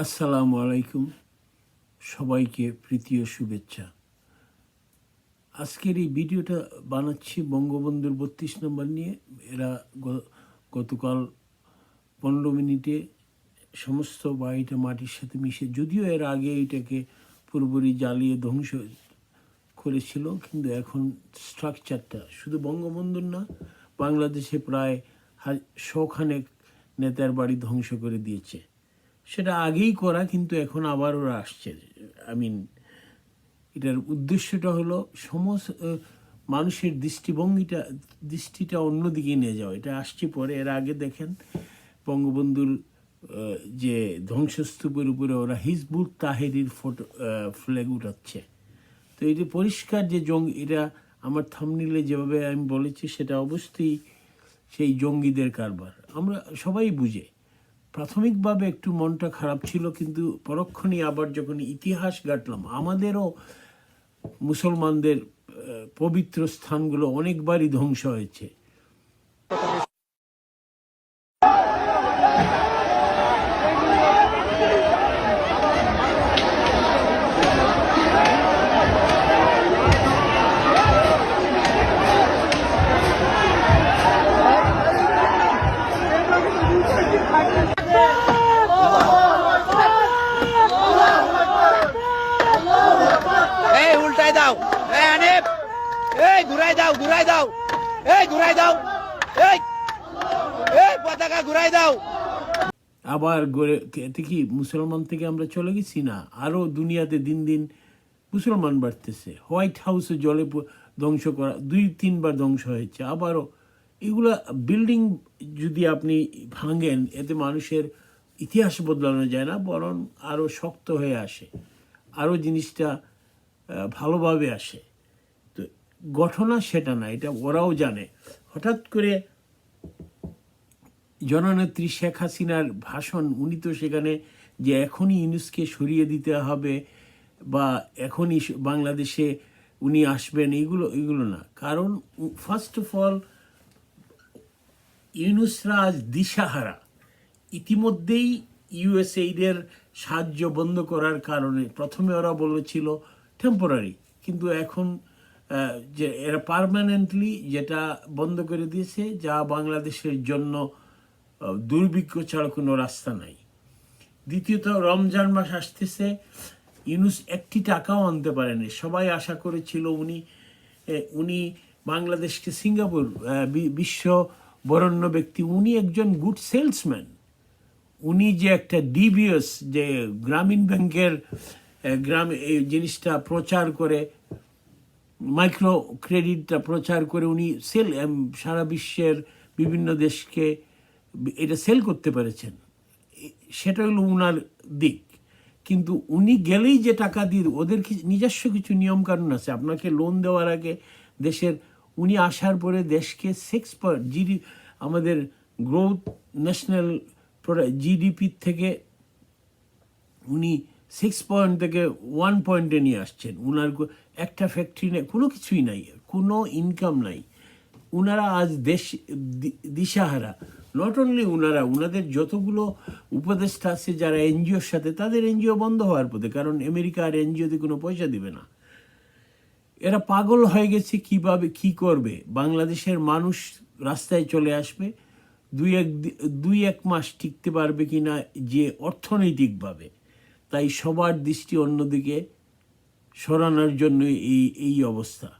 আসসালামু আলাইকুম। সবাইকে প্রীতি ও শুভেচ্ছা। আজকের এই ভিডিওটা বানাচ্ছি বঙ্গবন্ধুর বত্রিশ নম্বর নিয়ে। এরা গতকাল পনেরো মিনিটে সমস্ত বাড়িটা মাটির সাথে মিশে, যদিও এর আগে এটাকে পুরোপুরি জ্বালিয়ে ধ্বংস করেছিল, কিন্তু এখন স্ট্রাকচারটা শুধু বঙ্গবন্ধুর না, বাংলাদেশে প্রায় শখানেক নেতার বাড়ি ধ্বংস করে দিয়েছে। সেটা আগেই করা, কিন্তু এখন আবার ওরা আসছে। আই মিন এটার উদ্দেশ্যটা হলো সমস্ত মানুষের দৃষ্টিভঙ্গিটা, দৃষ্টিটা অন্যদিকে নিয়ে যাওয়া। এটা আসছে পরে, এর আগে দেখেন বঙ্গবন্ধুর যে ধ্বংসস্তূপের উপরে ওরা হিজবুল তাহেরির ফটো ফ্ল্যাগ উঠাচ্ছে। তো এটা পরিষ্কার যে জঙ্গি এটা আমার থামনিলে যেভাবে আমি বলেছি, সেটা অবশ্যই সেই জঙ্গিদের কারবার। আমরা সবাই বুঝে। প্রাথমিকভাবে একটু মনটা খারাপ ছিল, কিন্তু পরক্ষণে আবার যখন ইতিহাস গাঁটলাম, আমাদেরও মুসলমানদের পবিত্র স্থানগুলো অনেকবারই ধ্বংস হয়েছে। ঘুরাই দাও ঘুরাই দাও। এই, ঘুরাই দাও। এই এই পতাকা ঘুরাই দাও। আবার গড়ে কি মুসলমান থেকে আমরা চলে গেছি না? আরও দুনিয়াতে দিন দিন মুসলমান বাড়তেছে। হোয়াইট হাউসে জলে ধ্বংস করা, দুই, তিনবার ধ্বংস হয়েছে। আবারও এগুলা বিল্ডিং যদি আপনি ভাঙেন, এতে মানুষের ইতিহাস বদলানো যায় না, বরং আরও শক্ত হয়ে আসে। আরও জিনিসটা ভালোভাবে আসে। ঘটনা সেটা না, এটা ওরাও জানে। হঠাৎ করে জননেত্রী শেখ হাসিনার ভাষণ, উনি তো সেখানে যে এখনই ইউনুসকে সরিয়ে দিতে হবে বা এখনই বাংলাদেশে উনি আসবেন, এগুলো এগুলো না। কারণ ফার্স্ট অফ অল ইউনুসরা আজ দিশাহারা। ইতিমধ্যেই ইউএসএইডের সাহায্য বন্ধ করার কারণে প্রথমে ওরা বলেছিল টেম্পোরারি কিন্তু এখন যে এরা পার্মানেন্টলি যেটা বন্ধ করে দিয়েছে, যা বাংলাদেশের জন্য দুর্ভিক্ষ ছাড়া কোনো রাস্তা নাই। দ্বিতীয়ত, রমজান মাস আসতেছে। ইউনুস একটি টাকাও আনতে পারেনি। সবাই আশা করেছিল উনি উনি বাংলাদেশকে সিঙ্গাপুর বিশ্ব বরণ্য ব্যক্তি। উনি একজন গুড সেলসম্যান উনি যে একটা ডিবিএস যে গ্রামীণ ব্যাংকের গ্রাম এই জিনিসটা প্রচার করে মাইক্রো ক্রেডিটটা প্রচার করে উনি সেল সারা বিশ্বের বিভিন্ন দেশকে এটা সেল করতে পেরেছেন। সেটা হলো উনার দিক। কিন্তু উনি গেলেই যে টাকা দিয়ে, ওদের নিজস্ব কিছু নিয়মকানুন আছে? আপনাকে লোন দেওয়ার আগে দেশের, উনি আসার পরে দেশকে সিক্স জিডি আমাদের গ্রোথ ন্যাশনাল জিডিপি থেকে উনি সিক্স পয়েন্ট থেকে ওয়ান পয়েন্টে নিয়ে আসছেন। উনার একটা ফ্যাক্টরি নেই, কোনো কিছুই নাই, কোনো ইনকাম নাই। উনারা আজ দেশ দিশাহারা। নট অনলি উনারা, উনাদের যতগুলো উপদেষ্টা আছে, যারা এনজিওর সাথে, তাদের এনজিও বন্ধ হওয়ার পথে, কারণ আমেরিকা আর এনজিওতে কোনো পয়সা দিবে না। এরা পাগল হয়ে গেছে, কীভাবে, কি করবে? বাংলাদেশের মানুষ রাস্তায় চলে আসবে, দুই এক দুই এক মাস টিকতে পারবে কিনা, যে অর্থনৈতিকভাবে। তাই সবার দৃষ্টি অন্যদিকে সরানোর জন্য এই এই অবস্থা।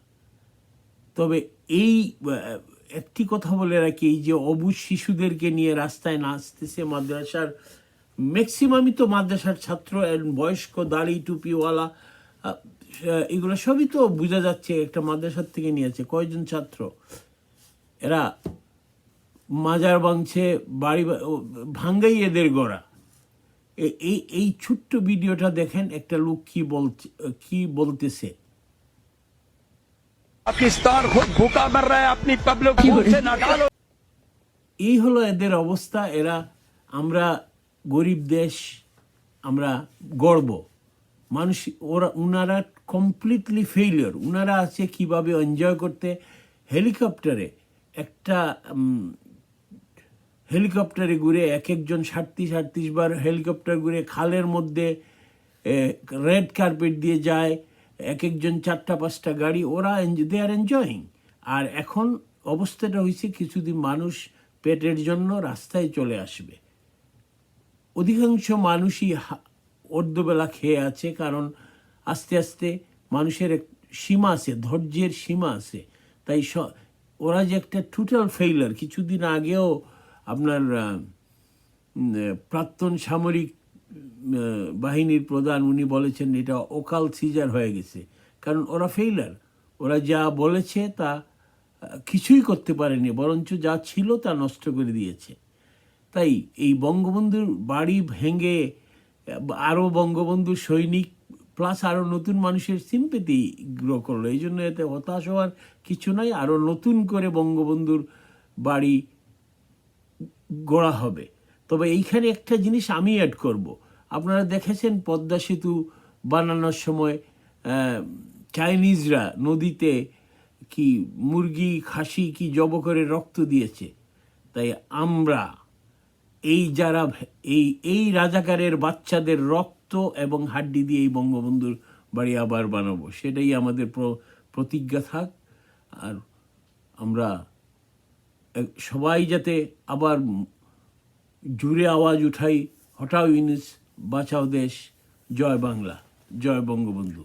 তবে এই একটি কথা বলে রাখি, এই যে অবুজ শিশুদেরকে নিয়ে রাস্তায় নাচতেছে মাদ্রাসার ম্যাক্সিমামই তো মাদ্রাসার ছাত্র বয়স্ক, দাড়ি, টুপিওয়ালা এগুলো সবই তো বোঝা যাচ্ছে, একটা মাদ্রাসার থেকে নিয়েছে কয়জন ছাত্র? এরা মাজার ভাঙছে, বাড়ি ভাঙ্গাই এদের গড়া। এই এই ছোট্ট ভিডিওটা দেখেন একটা লোক কি বলছে কি বলতেছে। পাকিস্তান খুব ভুকা মার পাবলিক এই হলো এদের অবস্থা এরা আমরা গরিব দেশ আমরা গর্ব। মানুষ ওরা উনারা কমপ্লিটলি ফেইলিওর উনারা আছে কীভাবে এনজয় করতে? হেলিকপ্টারে একটা হেলিকপ্টারে ঘুরে এক একজন সাতত্রিশ আটত্রিশ বার হেলিকপ্টার ঘুরে খালের মধ্যে রেড কার্পেট দিয়ে যায়, এক একজন চারটা, পাঁচটা গাড়ি, ওরা দে আর এনজয়িং আর এখন অবস্থাটা হয়েছে কিছুদিন মানুষ পেটের জন্য রাস্তায় চলে আসবে। অধিকাংশ মানুষই অর্ধবেলা খেয়ে আছে, কারণ আস্তে আস্তে মানুষের এক সীমা আছে, ধৈর্যের সীমা আছে। তাই ওরা যে একটা টোটাল ফেইলার কিছুদিন আগেও আপনার প্রাক্তন সামরিক বাহিনীর প্রধান উনি বলেছেন এটা ওকাল সিজার হয়ে গেছে। কারণ ওরা ফেইলার ওরা যা বলেছে তা কিছুই করতে পারেনি, বরঞ্চ যা ছিল তা নষ্ট করে দিয়েছে। তাই এই বঙ্গবন্ধুর বাড়ি ভেঙে আরও বঙ্গবন্ধু সৈনিক প্লাস আরও নতুন মানুষের সিম্পেতি গ্রো করল। এই জন্য এতে হতাশ হওয়ার কিছু নাই। আরও নতুন করে বঙ্গবন্ধুর বাড়ি গড়া হবে। তবে এইখানে একটা জিনিস আমি অ্যাড করব। আপনারা দেখেছেন পদ্মা সেতু বানানোর সময় চাইনিজরা নদীতে কি মুরগি, খাসি কি জব করে রক্ত দিয়েছে। তাই আমরা এই যারা, এই এই রাজাকারের বাচ্চাদের রক্ত এবং হাড্ডি দিয়ে এই বঙ্গবন্ধুর বাড়ি আবার বানাবো। সেটাই আমাদের প্র- প্রতিজ্ঞা থাক। আর আমরা সবাই যাতে আবার জুড়ে আওয়াজ উঠাই হঠাৎ ইনিস বাঁচাও দেশ জয় বাংলা জয় বঙ্গবন্ধু।